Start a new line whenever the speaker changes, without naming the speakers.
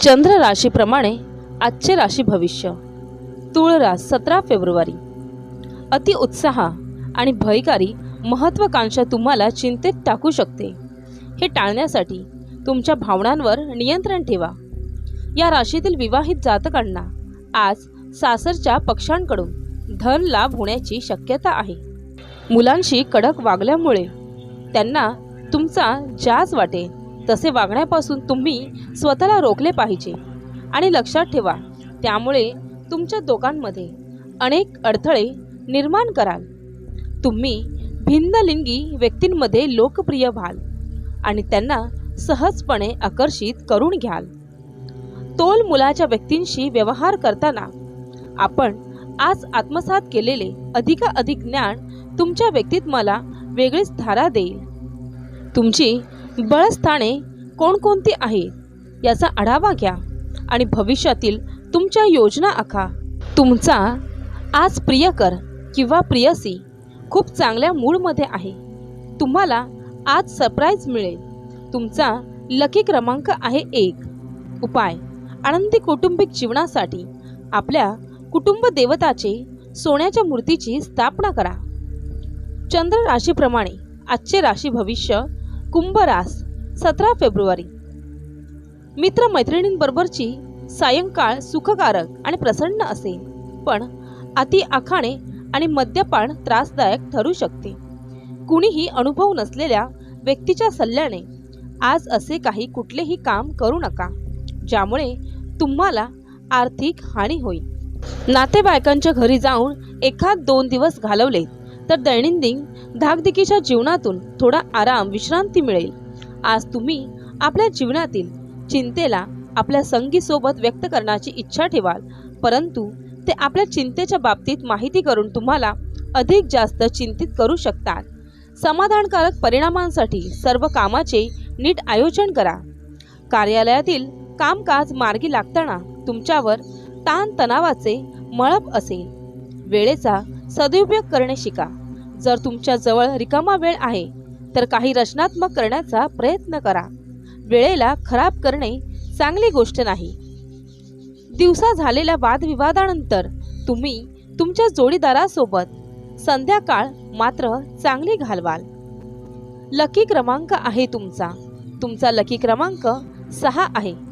चंद्र राशीप्रमाणे आजचे राशी भविष्य. तुळ रास सतरा फेब्रुवारी. अति उत्साह आणि भयकारी महत्त्वाकांक्षा तुम्हाला चिंतेत टाकू शकते. हे टाळण्यासाठी तुमच्या भावनांवर नियंत्रण ठेवा. या राशीतील विवाहित जातकांना आज सासरच्या पक्षांकडून धन लाभ होण्याची शक्यता आहे. मुलांशी कडक वागल्यामुळे त्यांना तुमचा जाज वाटेल. तसे वागण्यापासून तुम्ही स्वतःला रोखले पाहिजे. आणि लक्षात ठेवा त्यामुळे तुमच्या दोघांमध्ये अनेक अडथळे निर्माण कराल. तुम्ही भिन्नलिंगी व्यक्तींमध्ये लोकप्रिय व्हाल आणि त्यांना सहजपणे आकर्षित करून घ्याल. तोल मुलाच्या व्यक्तींशी व्यवहार करताना आपण आज आत्मसात केलेले अधिकाधिक ज्ञान तुमच्या व्यक्तित्वाला वेगळीच धारा देईल. तुमची बळस्थाने कोणकोणती आहे याचा आढावा घ्या आणि भविष्यातील तुमच्या योजना आखा. तुमचा आज प्रियकर किंवा प्रियसी खूप चांगल्या मूडमध्ये आहे. तुम्हाला आज सरप्राईज मिळेल. तुमचा लकी क्रमांक आहे एक. उपाय आनंदी कौटुंबिक जीवनासाठी आपल्या कुटुंब देवताचे सोन्याच्या मूर्तीची स्थापना करा. चंद्र राशीप्रमाणे आजचे राशी भविष्य कुंभरास सतरा फेब्रुवारी. मित्रमैत्रिणींबरोबरची सायंकाळ सुखकारक आणि प्रसन्न असेल पण अति आखाणे आणि मद्यपान त्रासदायक ठरू शकते. कुणीही अनुभव नसलेल्या व्यक्तीच्या सल्ल्याने आज असे काही कुठलेही काम करू नका ज्यामुळे तुम्हाला आर्थिक हानी होईल. नातेवाईकांच्या घरी जाऊन एखाद दोन दिवस घालवले तर दैनंदिन धाकधिकीच्या जीवनातून थोडा आराम विश्रांती मिळेल. आज तुम्ही आपल्या जीवनातील चिंतेला आपल्या संगीसोबत व्यक्त करण्याची इच्छा ठेवाल परंतु ते आपल्या चिंतेच्या बाबतीत माहिती करून तुम्हाला अधिक जास्त चिंतित करू शकतात. समाधानकारक परिणामांसाठी सर्व कामाचे नीट आयोजन करा. कार्यालयातील कामकाज मार्गी लागताना तुमच्यावर ताणतणावाचे मळप असेल. वेळेचा सदुपयोग करणे शिका. जर तुमच्याजवळ रिकामा वेळ आहे तर काही रचनात्मक करण्याचा प्रयत्न करा. वेळेला खराब करणे चांगली गोष्ट नाही. दिवसा झालेल्या वादविवादानंतर तुम्ही तुमच्या जोडीदारासोबत संध्याकाळ मात्र चांगली घालवाल. लकी क्रमांक आहे तुमचा. तुमचा लकी क्रमांक सहा आहे.